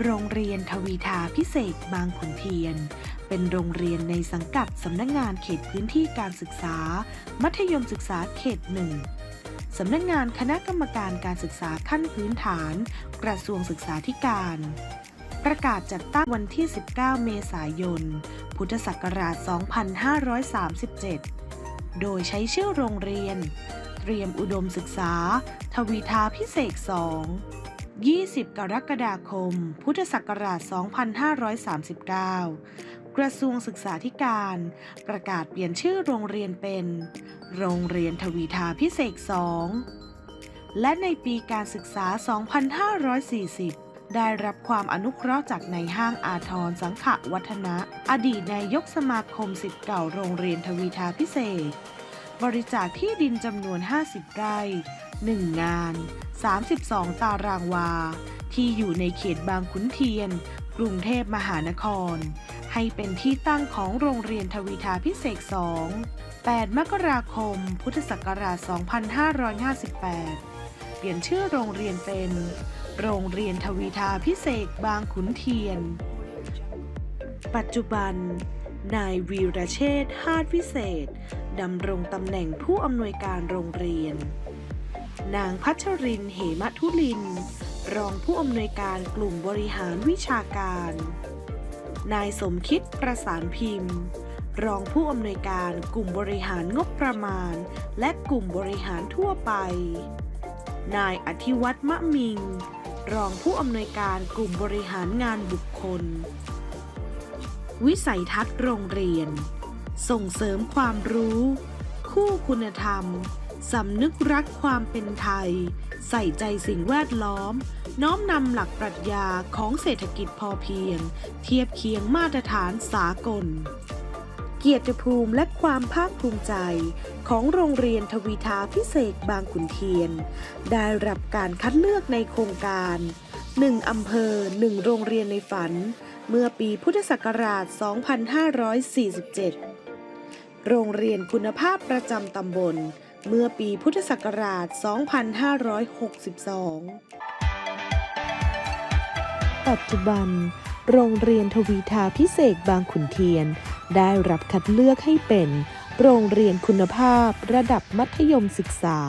โรงเรียนทวีทาพิเศษบางขุนเทียน เป็นโรงเรียนในสังกัดสำนักงานเขตพื้นที่การศึกษา มัธยมศึกษาเขตหนึ่งสำนักงานคณะกรรมการการศึกษาขั้นพื้นฐาน กระทรวงศึกษาธิการ ประกาศจัดตั้งวันที่ 19 เมษายน พุทธศักราช 2537 โดยใช้ชื่อโรงเรียน เตรียมอุดมศึกษา ทวีทาพิเศษ2 20 กรกฎาคม พุทธศักราช 2539 กระทรวงศึกษาธิการ ประกาศเปลี่ยนชื่อโรงเรียนเป็น โรงเรียนทวีทาพิเศษ 2 และในปีการศึกษา 2540 ได้รับความอนุเคราะห์จากในห้างอาทรสังขวัฒนะ อดีตนายกสมาคมสิทธิ์เก่าโรงเรียนทวีทาพิเศษ บริจาคที่ดินจำนวน 50 ไร่ 1 งาน 32 ตารางวา ที่อยู่ในเขตบางขุนเทียน กรุงเทพมหานคร ให้เป็นที่ตั้งของโรงเรียนทวีทาพิเศษ 2 8 มกราคม พุทธศักราช 2558 เปลี่ยนชื่อโรงเรียนเป็น โรงเรียนทวีทาพิเศษบางขุนเทียน ปัจจุบัน นายวีรเชษฐ์ฮาดวิเศษ ดำรงตำแหน่งผู้อำนวยการโรงเรียน นางพัชริน เหมทุลิน รองผู้อำนวยการกลุ่มบริหารวิชาการ นายสมคิดประสานพิมพ์ รองผู้อำนวยการกลุ่มบริหารงบประมาณ และกลุ่มบริหารทั่วไป นายอธิวัตรมะมิง รองผู้อำนวยการกลุ่มบริหารงานบุคคล วิสัยทัศน์โรงเรียน ส่งเสริมความรู้ คู่คุณธรรม สำนึกรักความเป็นไทย ใส่ใจสิ่งแวดล้อม น้อมนำหลักปรัชญาของเศรษฐกิจพอเพียง เทียบเคียงมาตรฐานสากล เกียรติภูมิและความภาคภูมิใจ ของโรงเรียนทวีทาพิเศษบางขุนเทียน ได้รับการคัดเลือกในโครงการ 1 อำเภอ 1 โรงเรียนในฝัน เมื่อปีพุทธศักราช 2547 โรงเรียนคุณภาพประจำตำบล เมื่อปีพุทธศักราช 2562 ปัจจุบัน โรงเรียนทวีทาพิเศษบางขุนเทียน ได้รับคัดเลือกให้เป็น โรงเรียนคุณภาพระดับมัธยมศึกษา